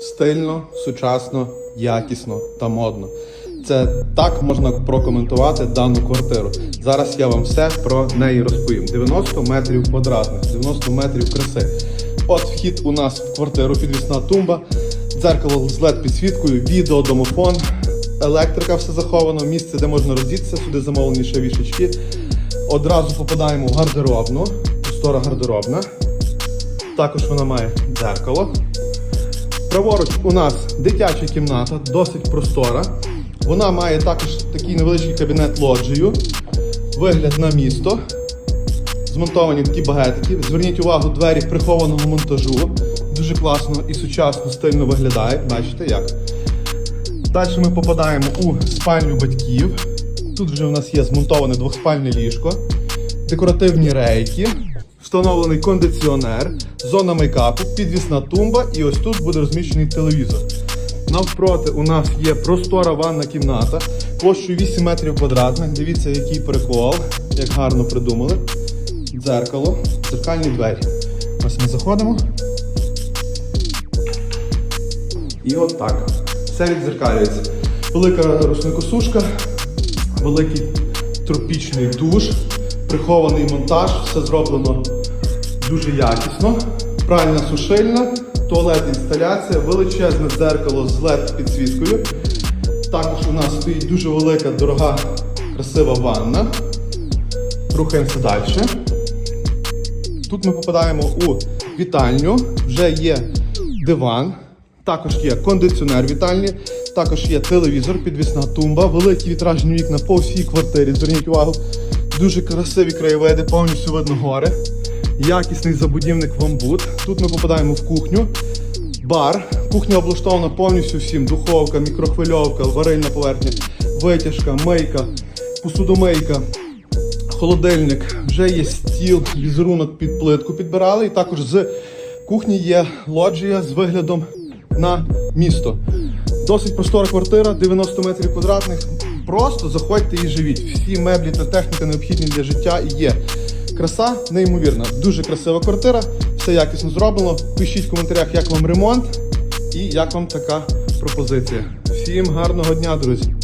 Стильно, сучасно, якісно та модно. Це так можна прокоментувати дану квартиру. Зараз я вам все про неї розповім. 90 метрів квадратних, 90 метрів краси. От вхід у нас в квартиру, підвісна тумба, дзеркало з led підсвіткою, відео, домофон, електрика все заховано, місце, де можна роздітися, сюди замовлені ще вішечки. Одразу попадаємо в гардеробну, простора гардеробна. Також вона має дзеркало. Праворуч у нас дитяча кімната, досить простора. Вона має також такий невеличкий кабінет лоджію, вигляд на місто. Змонтовані такі багетики. Зверніть увагу, двері прихованого монтажу. Дуже класно і сучасно стильно виглядає. Бачите як? Далі ми попадаємо у спальню батьків. Тут вже у нас є змонтоване двохспальне ліжко, декоративні рейки, встановлений кондиціонер, зона мейкапу, підвісна тумба і ось тут буде розміщений телевізор. Навпроти у нас є простора ванна кімната площею 8 метрів квадратних. Дивіться, який прикол, як гарно придумали. Дзеркало, дзеркальні двері. Ось ми заходимо. І от так. Все відзеркалюється. Велика рушникосушка, великий тропічний душ, прихований монтаж, все зроблено дуже якісно. Пральна сушильна, туалет інсталяція, величезне дзеркало з led підсвіткою. Також у нас стоїть дуже велика, дорога, красива ванна. Рухаємося далі. Тут ми попадаємо у вітальню, вже є диван, також є кондиціонер вітальні, також є телевізор, підвісна тумба, великі вітражні вікна по всій квартирі. Зверніть увагу, дуже красиві краєвиди, повністю видно гори. Якісний забудівник вамбут. Тут ми попадаємо в кухню. Бар. Кухня облаштована повністю всім. Духовка, мікрохвильовка, варильна поверхня, витяжка, мийка, посудомийка, холодильник, вже є стіл, візерунок під плитку підбирали. І також з кухні є лоджія з виглядом на місто. Досить простора квартира, 90 метрів квадратних. Просто заходьте і живіть. Всі меблі та техніка необхідні для життя є. Краса неймовірна. Дуже красива квартира, все якісно зроблено. Пишіть в коментарях, як вам ремонт і як вам така пропозиція. Всім гарного дня, друзі!